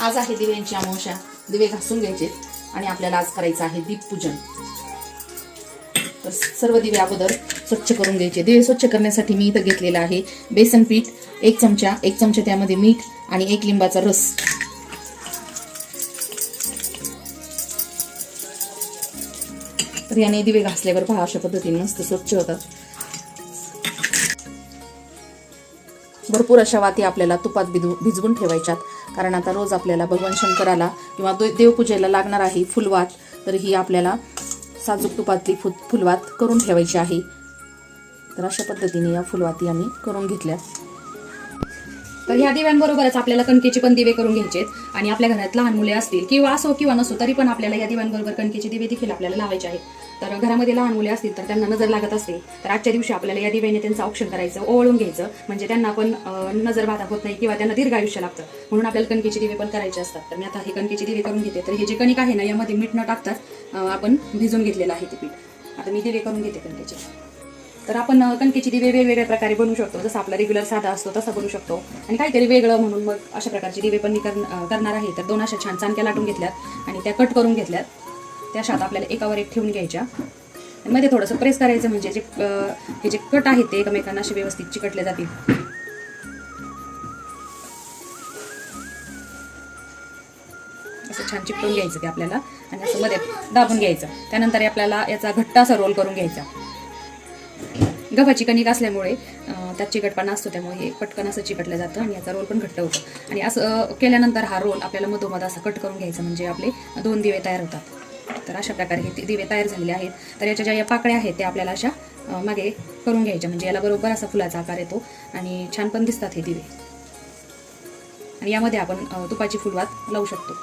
आज आहे दिव्यांची अमावश्या दिवे घासून घ्यायचे आणि आपल्याला आज करायचं आहे दीपपूजन. तर सर्व दिवे अगोदर स्वच्छ करून घ्यायचे. दिवे स्वच्छ करण्यासाठी मी इथं घेतलेलं आहे बेसन पीठ एक चमचा एक चमचा त्यामध्ये मीठ आणि एक लिंबाचा रस. तर याने दिवे घासल्यावर पहा अशा पद्धतीने मस्त स्वच्छ होतात. भरपूर अशा वाती आपल्याला तुपात भिजू भिजवून ठेवायच्यात. कारण आता रोज आपल्याला भगवान शंकराला किंवा देवपूजेला लागणार आहे फुलवात तर ही आपल्याला साजूक तुपातली फु फुलवात करून ठेवायची आहे. तर अशा पद्धतीने या फुलवाती आम्ही करून घेतल्या. तर ह्या दिव्यांबरोबरच आपल्याला कणकेचे पण दिवे करून घ्यायचे आणि आपल्या घरात लहान मुले असतील किंवा असो किंवा नसो तरी पण आपल्याला या दिव्यांबरोबर कणकेचे दिवे देखील आपल्याला लावायचे आहेत. तर घरामध्ये लहान मुले असतील तर त्यांना नजर लागत असते. तर आजच्या दिवशी आपल्याला या दिव्याने त्यांचं औक्षण करायचं ओवळून घ्यायचं. म्हणजे त्यांना पण नजर बाधा होत नाही किंवा त्यांना दीर्घ आयुष्य लागतं. म्हणून आपल्याला कणकेचे दिवे पण करायचे असतात. तर मी आता हे कणकेचे दिवे करून घेते. तर हे जे कणिक आहे ना यामध्ये मीठ न टाकतात आपण भिजून घेतलेलं आहे ते पीठ. आता मी दिवे करून घेते कणकेचे. तर आपण कणकेची दिवे वेगवेगळ्या प्रकारे बनवू शकतो. जसं आपला रेग्युलर साधा असतो तसा बनवू शकतो. आणि काहीतरी वेगळं म्हणून मग अशा प्रकारचे दिवे पण मी करणार आहे. तर दोन अशा छान चांदक्या लाटून घेतल्यात आणि त्या कट करून घेतल्यात. त्या शात आपल्याला एकावर एक ठेवून घ्यायच्या. आणि मध्ये थोडंसं प्रेस करायचं म्हणजे जे हे जे कट आहेत ते एकमेकांना असे व्यवस्थित चिकटले जातील. असं छान चिकटून घ्यायचं ते आपल्याला. आणि असं मध्ये दाबून घ्यायचं. त्यानंतर आपल्याला याचा घट्टा असा रोल करून घ्यायचा. गव्हाची कणिक असल्यामुळे त्यात चिकटपणा असतो त्यामुळे हे पटकन असं चिकटलं जातं आणि याचा रोल पण घट्ट होतो. आणि असं केल्यानंतर हा रोल आपल्याला मधोमध असा कट करून घ्यायचा म्हणजे आपले दोन दिवे तयार होतात. तर अशा प्रकारे हे दिवे तयार झालेले आहेत. तर याच्या ज्या या पाकळ्या आहेत त्या आपल्याला अशा मागे करून घ्यायच्या म्हणजे याला बरोबर असा फुलाचा आकार येतो आणि छान पण दिसतात हे दिवे. आणि यामध्ये आपण तुपाची फुलवात लावू शकतो.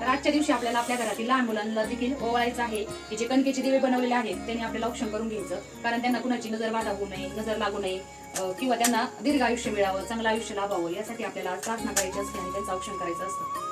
तर आजच्या दिवशी आपल्याला आपल्या घरातील लहान मुलांना देखील ओवाळायचं आहे. की जे कणकेचे दिवे बनवलेले आहेत त्यांनी आपल्याला औक्षण करून घ्यायचं. कारण त्यांना कुणाची नजर बाधा होऊ नये नजर लागू नये किंवा त्यांना दीर्घ आयुष्य मिळावं चांगलं आयुष्य लाभावं यासाठी आपल्याला प्रार्थना करायची असते आणि त्यांचं औक्षण करायचं असतं.